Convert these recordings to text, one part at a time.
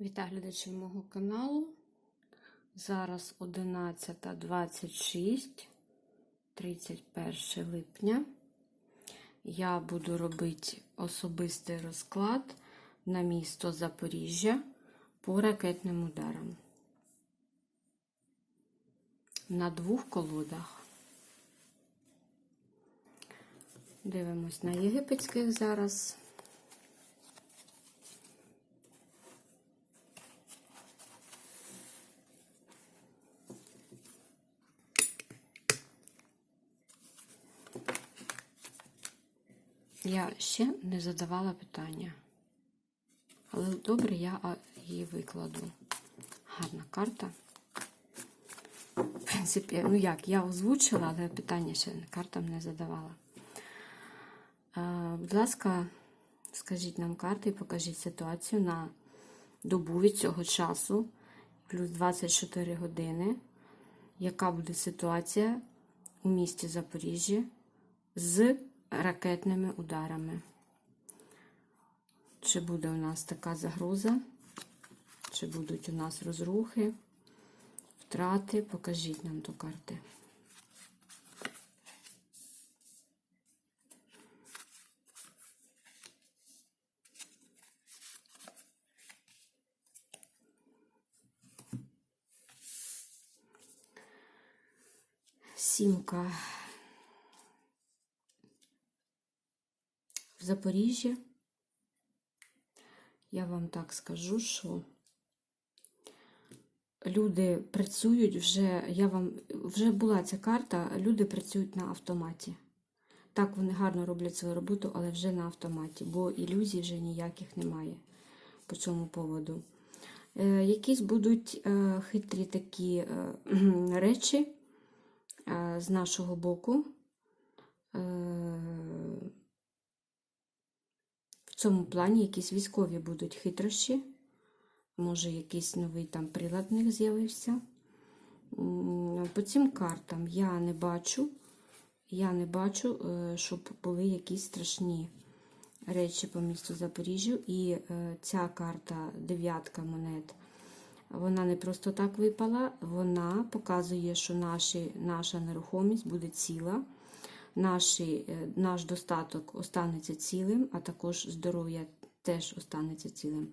Вітаю глядачів мого каналу. Зараз 11.26, 31 липня. Я буду робити особистий розклад на місто Запоріжжя по ракетним ударам. На двох колодах. Дивимось на єгипетських зараз. Я ще не задавала питання. Але добре, я її викладу. Гарна карта. В принципі, ну як, я озвучила, але питання ще картам не задавала. А, будь ласка, скажіть нам карти і покажіть ситуацію на добу від цього часу, плюс 24 години. Яка буде ситуація у місті Запоріжжя з ракетними ударами. Чи буде у нас така загроза? Чи будуть у нас розрухи, втрати? Покажіть нам ту карти. Сімка. В Запоріжжі, я вам так скажу, що люди працюють вже, я вам вже була ця карта, люди працюють на автоматі. Так, вони гарно роблять свою роботу, але вже на автоматі, бо ілюзій вже ніяких немає по цьому поводу. Е, якісь будуть е, хитрі такі е, речі е, з нашого боку. Е, цьому плані якісь військові будуть хитрощі. Може, якийсь новий там прилад з'явився. По цим картам я не бачу, я не бачу, е, щоб були якісь страшні речі по місту Запоріжжю. І е, ця карта дев'ятка монет, вона не просто так випала, вона показує, що наші, наша нерухомість буде ціла наші, е, наш достаток останеться цілим, а також здоров'я теж останеться цілим.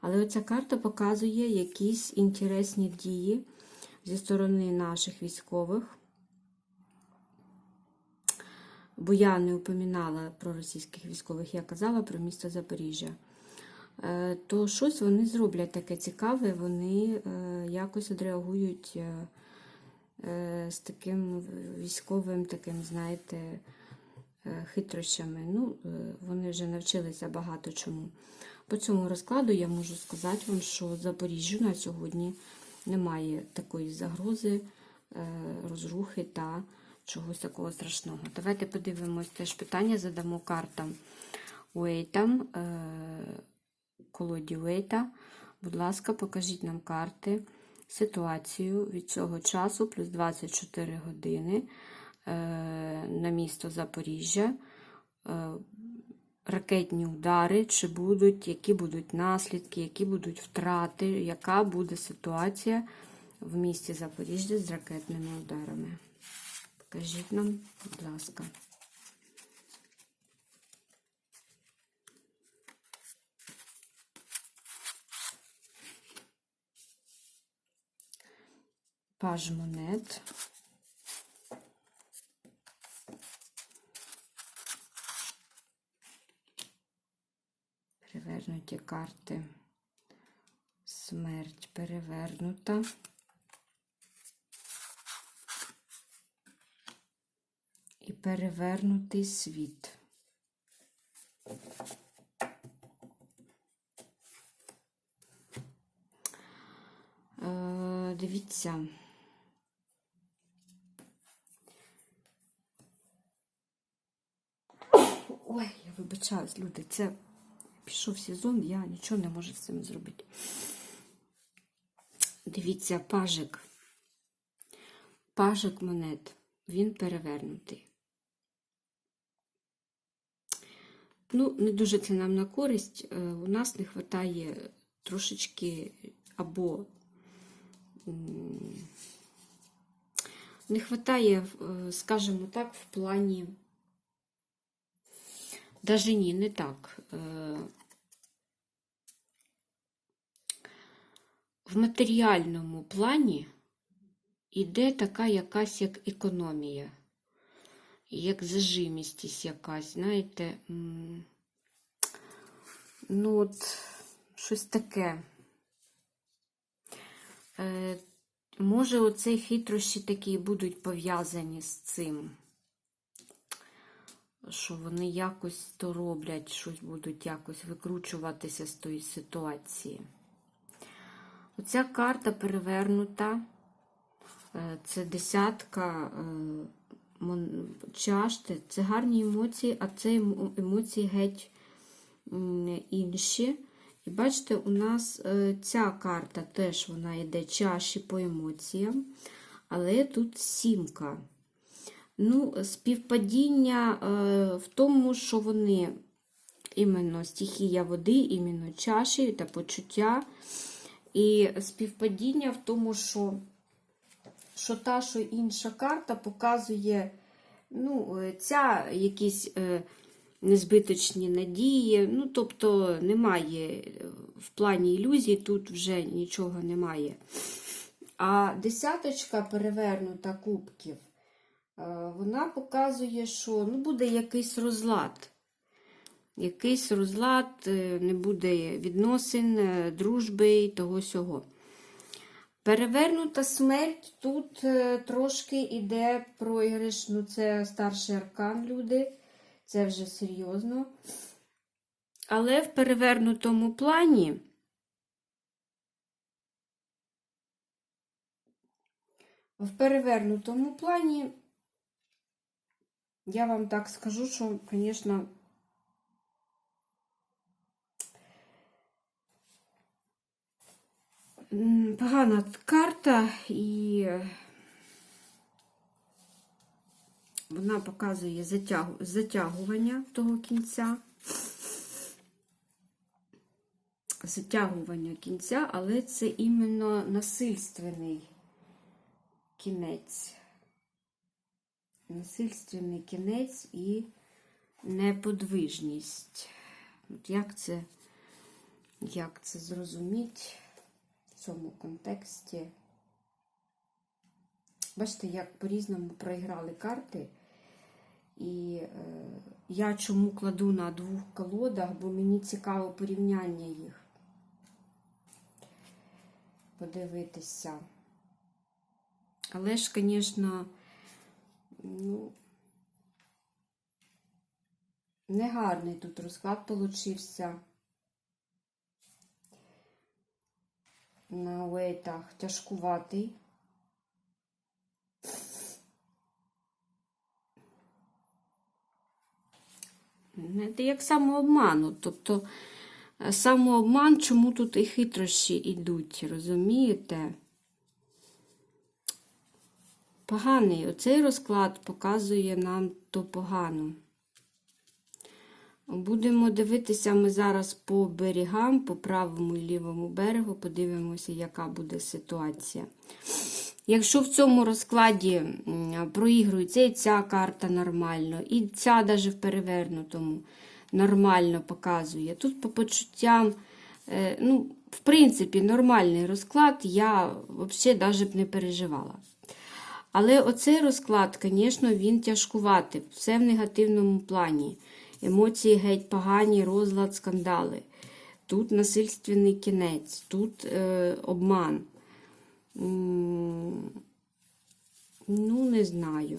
Але оця карта показує якісь інтересні дії зі сторони наших військових. Бо я не упоминала про російських військових, я казала про місто Запоріжжя. Е, То щось вони зроблять таке цікаве, вони е, якось відреагують з таким військовим, таким, знаєте, е, хитрощами. Ну, е, Вони вже навчилися багато чому. По цьому розкладу я можу сказати вам, що Запоріжжю на сьогодні немає такої загрози, розрухи та чогось такого страшного. Давайте подивимось теж питання, задамо картам Уейтам, колоді Уейта. Будь ласка, покажіть нам карти ситуацію від цього часу, плюс 24 години е, на місто Запоріжжя. Е, ракетні удари, чи будуть, які будуть наслідки, які будуть втрати, яка буде ситуація в місті Запоріжжя з ракетними ударами. Покажіть нам, будь ласка. Паж монет. Перевернуті карти. Смерть перевернута. І перевернутий світ. Е, Дивіться. Ой, я вибачаюсь, люди, це пішов сезон, я нічого не можу з цим зробити. Дивіться, пажик. Пажик монет, він перевернутий. Ну, не дуже це нам на користь. Е, У нас не вистачає трошечки або не вистачає, скажімо так, в плані. Даже ні, не так. Е, В матеріальному плані іде така якась як економія, як зажимістість якась, знаєте, ну от щось таке. Е, Може, оці хитрощі такі будуть пов'язані з цим, що вони якось то роблять, щось будуть якось викручуватися з тої ситуації. Оця карта перевернута. Е, Це десятка е, чашти. Це гарні емоції, а це емоції геть інші. І бачите, у нас е, ця карта теж вона йде чаші по емоціям, але тут сімка. Ну, співпадіння е, в тому, що вони іменно стихія води, іменно чаші та почуття. І співпадіння в тому, що, що та, що інша карта показує, ну, е, ця якісь е, незбиточні надії. Ну, тобто немає в плані ілюзій, тут вже нічого немає. А десяточка перевернута кубків, вона показує, що ну, буде якийсь розлад. Якийсь розлад, е, не буде відносин, е, дружби і того сього. Перевернута смерть тут е, трошки іде програш. Ну, це старший аркан, люди. Це вже серйозно. Але в перевернутому плані. В перевернутому плані, я вам так скажу, що, звісно, Погана карта, і вона показує затягу, затягування того кінця. Затягування кінця, але це іменно насильственний кінець. Насильственний кінець і неподвижність. От як це, як це зрозуміти? в цьому контексті. Бачите, як по-різному проіграли карти. І е, я чому кладу на двох колодах, бо мені цікаво порівняння їх. Подивитися. Але ж, звісно, ну, негарний тут розклад получився. на вейтах тяжкуватий. Знаєте, як самообману. Тобто е, самообман, чому тут і хитрощі йдуть, розумієте? Поганий. Оцей розклад показує нам то погано. Будемо дивитися ми зараз по берегам, по правому і лівому берегу, подивимося, яка буде ситуація. Якщо в цьому розкладі проігрується і ця карта нормально, і ця навіть в перевернутому нормально показує. Тут по почуттям, е, ну, в принципі, нормальний розклад, я взагалі навіть не переживала. Але оцей розклад, звісно, він тяжкуватий, все в негативному плані. Емоції геть погані, розлад, скандали. Тут насильственний кінець, тут е, обман. Ну, не знаю.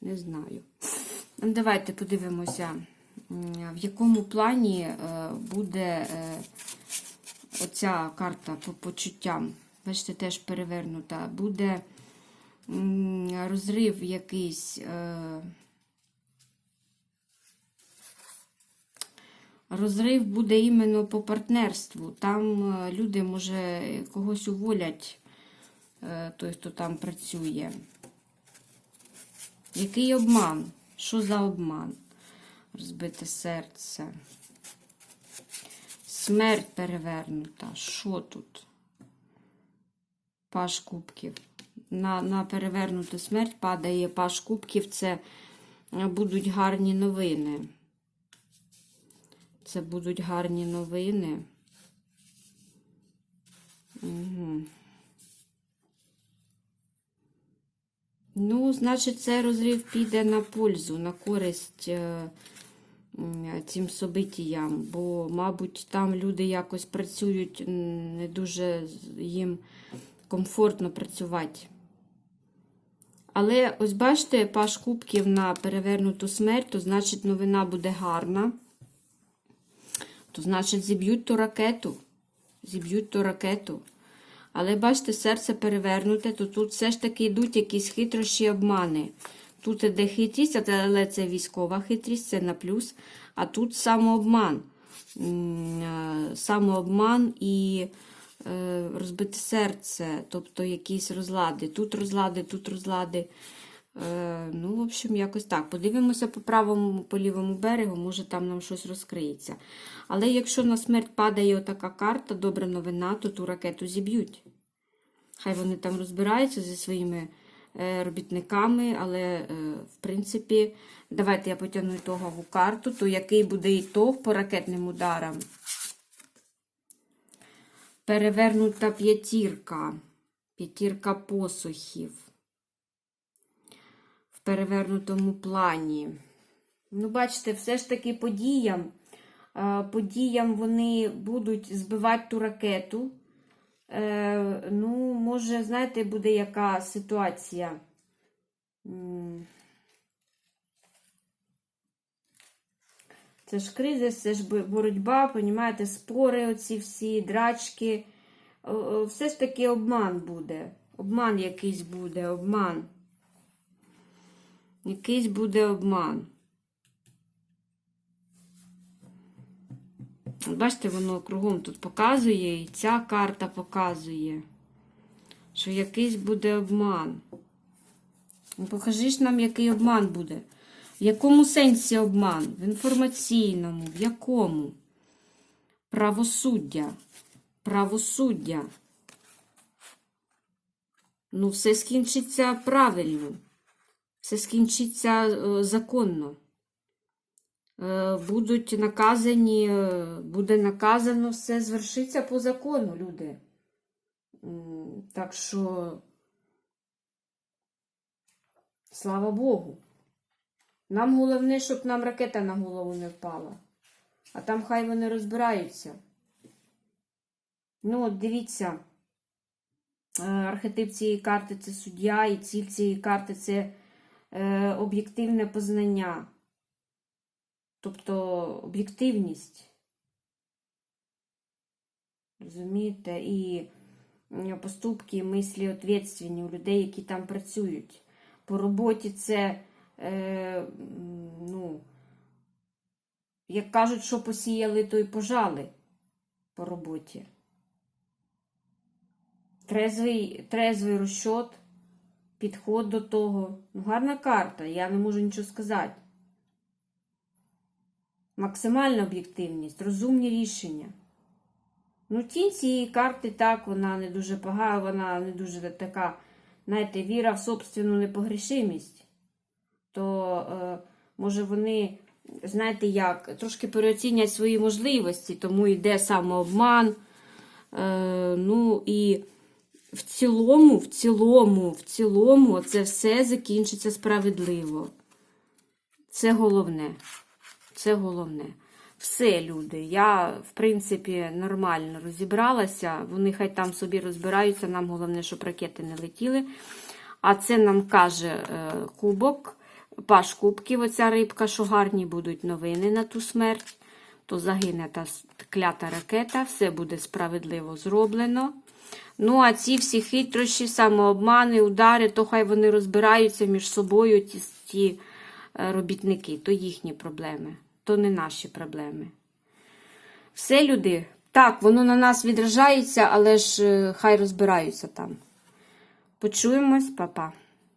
Не знаю. Ну, Давайте подивимося, в якому плані е, буде е, оця карта по почуттям. Бачите, теж перевернута. Буде розрив якийсь. Е, Розрив буде іменно по партнерству. Там е, люди, може, когось уволять, е, той, хто там працює. Який обман? Що за обман? Розбите серце. Смерть перевернута. Що тут? Паш кубків. На, на перевернуту смерть падає паш кубків. Це е, будуть гарні новини. Це будуть гарні новини. Угу. Ну, значить, цей розрив піде на пользу, на користь е, цим собитіям, бо, мабуть, там люди якось працюють, не дуже їм комфортно працювати. Але ось бачите, паш кубків на перевернуту смерть, то значить новина буде гарна. То значить зіб'ють ту ракету. Зіб'ють ту ракету. Але бачите, серце перевернуте, то тут все ж таки йдуть якісь хитрощі обмани. Тут іде хитрість, але це військова хитрість, це на плюс. А тут самообман. Самообман і розбите серце, тобто якісь розлади. Тут розлади, тут розлади. Е, Ну, в общем, якось так. Подивимося по правому, по лівому берегу, може там нам щось розкриється. Але якщо на смерть падає отака карта, добра новина, то ту ракету зіб'ють. Хай вони там розбираються зі своїми е, робітниками, але, е, в принципі, давайте я потягну ітогову карту, то який буде ітог по ракетним ударам? Перевернута п'ятірка. П'ятірка посухів. В перевернутому плані. Ну, бачите, все ж таки подіям. е, Подіям вони будуть збивати ту ракету. Е, ну, може, знаєте, буде яка ситуація. Це ж кризис, це ж боротьба, понімаєте, спори, оці всі, драчки. Все ж таки обман буде. Обман якийсь буде, обман. Якийсь буде обман. Бачите, воно кругом тут показує, і ця карта показує, що якийсь буде обман. Ну, Покажи ж нам, який обман буде. В якому сенсі обман? В інформаційному, в якому? Правосуддя. Правосуддя. Ну, все скінчиться правильно. Все скінчиться е, законно. Е, будуть наказані, е, буде наказано, все звершиться по закону, люди. Так що, слава Богу. Нам головне, щоб нам ракета на голову не впала. А там хай вони розбираються. Ну, от дивіться, е, архетип цієї карти це суддя, і ціль цієї карти це е, об'єктивне познання. Тобто об'єктивність. Розумієте? І поступки, мислі відповідальні у людей, які там працюють. По роботі це, е, ну, як кажуть, що посіяли, то й пожали по роботі. Трезвий, трезвий розчот, підход до того. Ну, гарна карта, я не можу нічого сказати. Максимальна об'єктивність, розумні рішення. Ну, тінь цієї карти так, вона не дуже погана, вона не дуже така, знаєте, віра в собственну непогрішимість. То, е, може, вони, знаєте як, трошки переоцінять свої можливості, тому йде самообман. Е, ну і в цілому, в цілому, в цілому, це все закінчиться справедливо. Це головне. Це головне. Все, люди. Я, в принципі, нормально розібралася. Вони хай там собі розбираються. Нам головне, щоб ракети не летіли. А це нам каже е, кубок, паш кубків, оця рибка, що гарні будуть новини на ту смерть. То загине та клята ракета, все буде справедливо зроблено. Ну, а ці всі хитрощі, самообмани, удари, то хай вони розбираються між собою, ті, ті е, робітники, то їхні проблеми, то не наші проблеми. Все, люди, так, воно на нас відражається, але ж е, хай розбираються там. Почуємось, па-па.